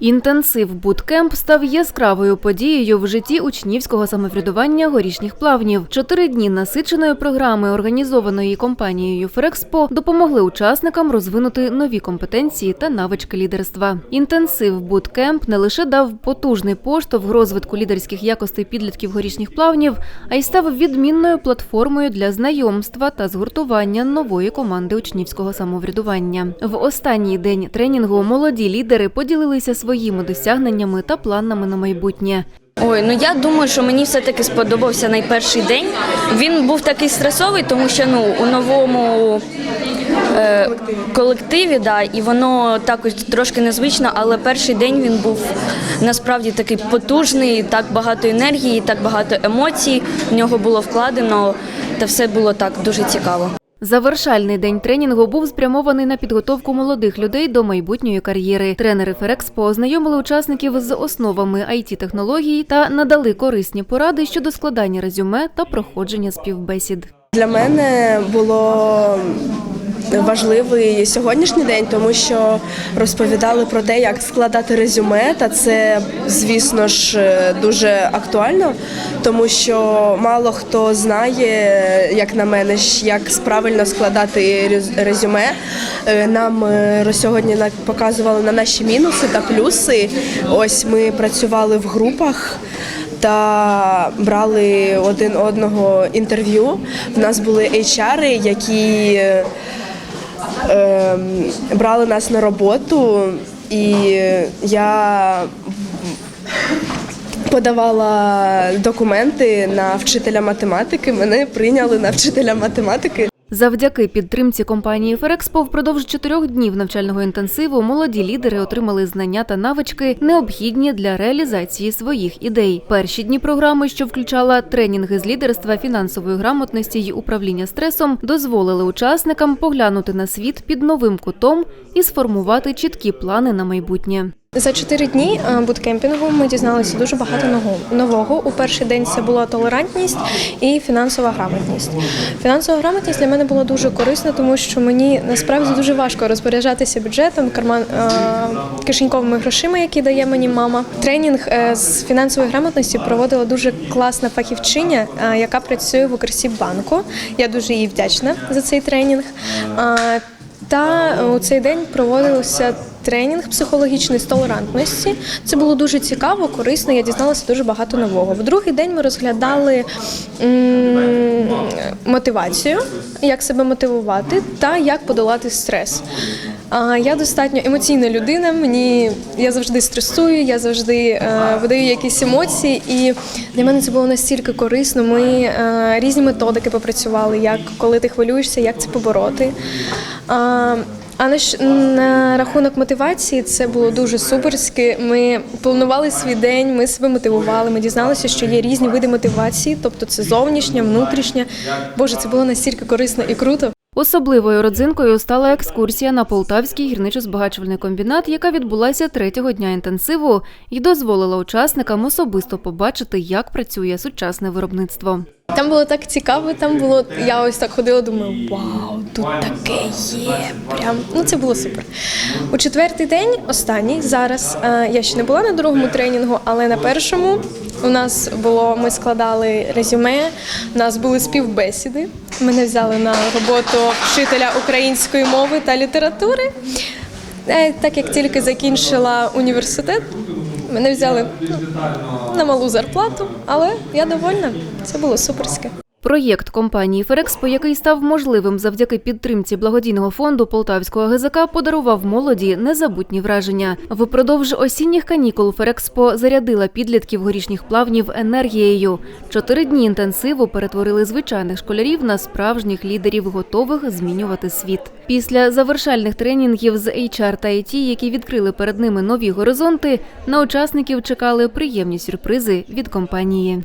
Інтенсив буткемп став яскравою подією в житті учнівського самоврядування горішніх плавнів. Чотири дні насиченої програми, організованої компанією Ферекспо, допомогли учасникам розвинути нові компетенції та навички лідерства. Інтенсив буткемп не лише дав потужний поштовх розвитку лідерських якостей підлітків горішніх плавнів, а й став відмінною платформою для знайомства та згуртування нової команди учнівського самоврядування. В останній день тренінгу молоді лідери поділилися своїми досягненнями та планами на майбутнє. Ой, ну я думаю, що мені все-таки сподобався найперший день. Він був такий стресовий, тому що ну у новому е, колективі, да, і воно також трошки незвично, але перший день він був насправді такий потужний, так багато енергії, так багато емоцій в нього було вкладено, та все було так дуже цікаво. Завершальний день тренінгу був спрямований на підготовку молодих людей до майбутньої кар'єри. Тренери Ферекспо ознайомили учасників з основами it технологій та надали корисні поради щодо складання резюме та проходження співбесід. Для мене було важливий сьогоднішній день, тому що розповідали про те, як складати резюме, та це, звісно ж, дуже актуально, тому що мало хто знає, як на мене, як правильно складати рез- резюме. Е, Нам е, сьогодні показували на наші мінуси та плюси. Ось ми працювали в групах та брали один одного інтерв'ю. В нас були HR, які е, брали нас на роботу, і я подавала документи на вчителя математики. Мене прийняли на вчителя математики. Завдяки підтримці компанії Ферекспо впродовж чотирьох днів навчального інтенсиву молоді лідери отримали знання та навички, необхідні для реалізації своїх ідей. Перші дні програми, що включала тренінги з лідерства, фінансової грамотності й управління стресом, дозволили учасникам поглянути на світ під новим кутом і сформувати чіткі плани на майбутнє. За чотири дні е, буткемпінгу ми дізналися дуже багато нового-. У перший день це була толерантність і фінансова грамотність. Фінансова грамотність для мене була дуже корисна, тому що мені насправді дуже важко розпоряджатися бюджетом, карман е, кишеньковими грошима, які дає мені мама. Тренінг е, з фінансової грамотності проводила дуже класна фахівчиня, яка працює в Укрсібанку. Я дуже їй вдячна за цей тренінг. Та у цей день проводився тренінг психологічної з толерантності. Це було дуже цікаво, корисно. Я дізналася дуже багато нового. В другий день ми розглядали мотивацію, як себе мотивувати та як подолати стрес. А, Я достатньо емоційна людина. Мені я завжди стресую, я завжди е, видаю якісь емоції, і для мене це було настільки корисно. Ми е, різні методики попрацювали, як коли ти хвилюєшся, як це побороти. А, а на, на рахунок мотивації це було дуже суперськи. Ми планували свій день, ми себе мотивували. Ми дізналися, що є різні види мотивації, тобто це зовнішня, внутрішня. Боже, це було настільки корисно і круто. Особливою родзинкою стала екскурсія на Полтавський гірничо-збагачувальний комбінат, яка відбулася третього дня інтенсиву і дозволила учасникам особисто побачити, як працює сучасне виробництво. Там було так цікаво, там було. Я ось так ходила, думаю, вау, тут таке є. Прям ну це було супер. У четвертий день, останній зараз. е, Я ще не була на другому тренінгу, але на першому у нас було. Ми складали резюме, у нас були співбесіди. Мене взяли на роботу вчителя української мови та літератури. Е, Так як тільки закінчила університет, мене взяли ну, на малу зарплату, але я довольна. Це було суперське. Проєкт компанії Ферекспо, який став можливим завдяки підтримці благодійного фонду Полтавського ГЗК, подарував молоді незабутні враження. Впродовж осінніх канікул Ферекспо зарядила підлітків горішніх плавнів енергією. Чотири дні інтенсиву перетворили звичайних школярів на справжніх лідерів, готових змінювати світ. Після завершальних тренінгів з HR та IT, які відкрили перед ними нові горизонти, на учасників чекали приємні сюрпризи від компанії.